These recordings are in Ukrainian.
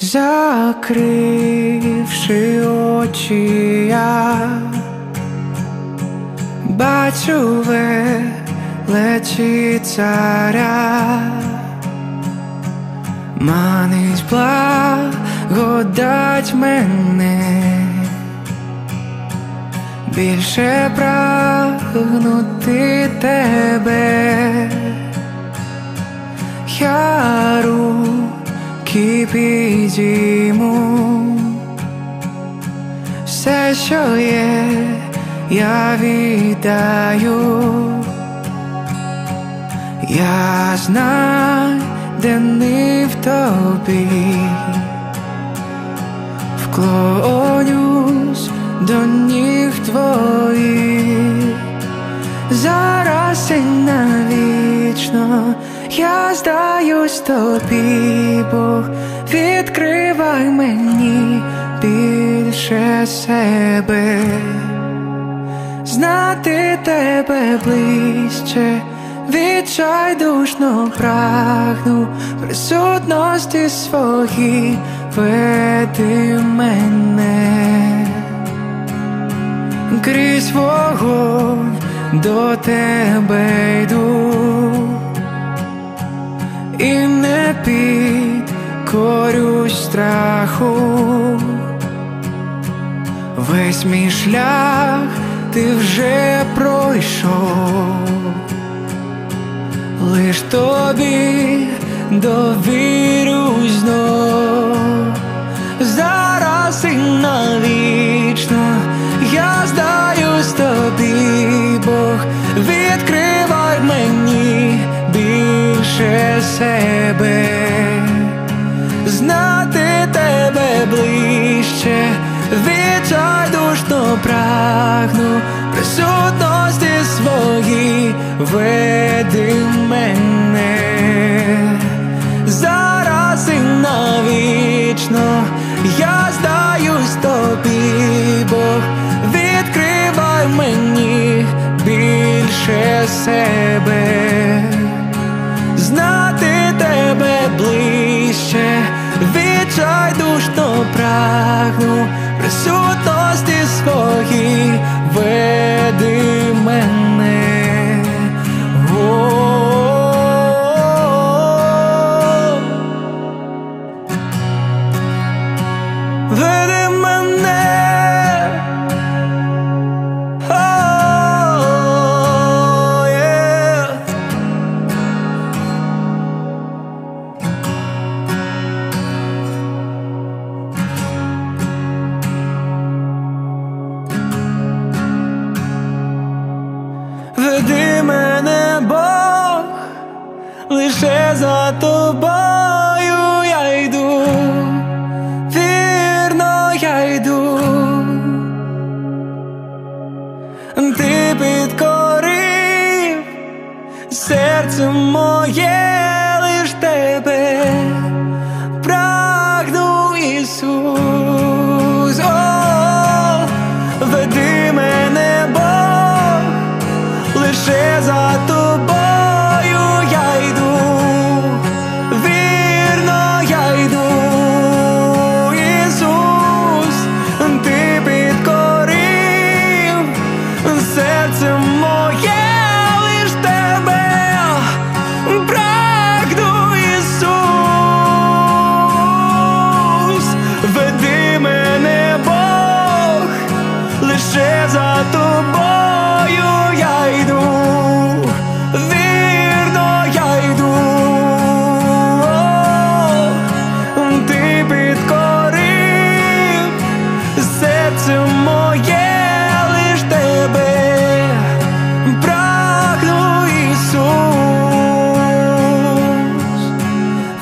Закривши очі, я бачу величі царя, манить благодать мене, більше прагнути тебе. Я руки підійму, все, що я віддаю, я знайдений в тобі, вклонюсь до ніг твоїх я здаюсь тобі, Бог, відкривай мені більше себе, знати тебе ближче, відчайдушно прагну присутності своїй веди мене. Крізь вогонь до тебе йду і не підкорюсь страху, весь мій шлях ти вже пройшов, лиш тобі довірюсь знов. Зараз і навічно я здаюсь тобі, Бог, мені більше себе, знати тебе ближче, відчайдушно прагну присутності свої. Веди мене. Зараз і навічно я здаюсь тобі, Бог, відкривай мені більше себе, відчайдушно прагну присутності свої Веди мене, Бог, лише за тобою за тобою я йду, вірно я йду, Ісус, ти підкорив серце моє лиш тебе, прагну Ісус, веди мене Бог лише за тобою вірно я йду, ти підкорив. Серце моє лиш тебе, прагну Ісус,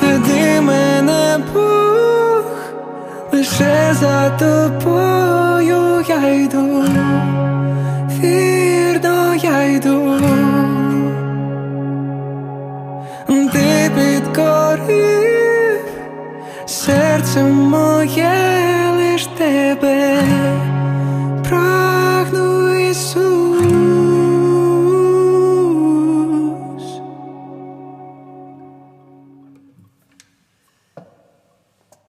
веди мене Бог, лише за тобою я йду, підкорив серце моє.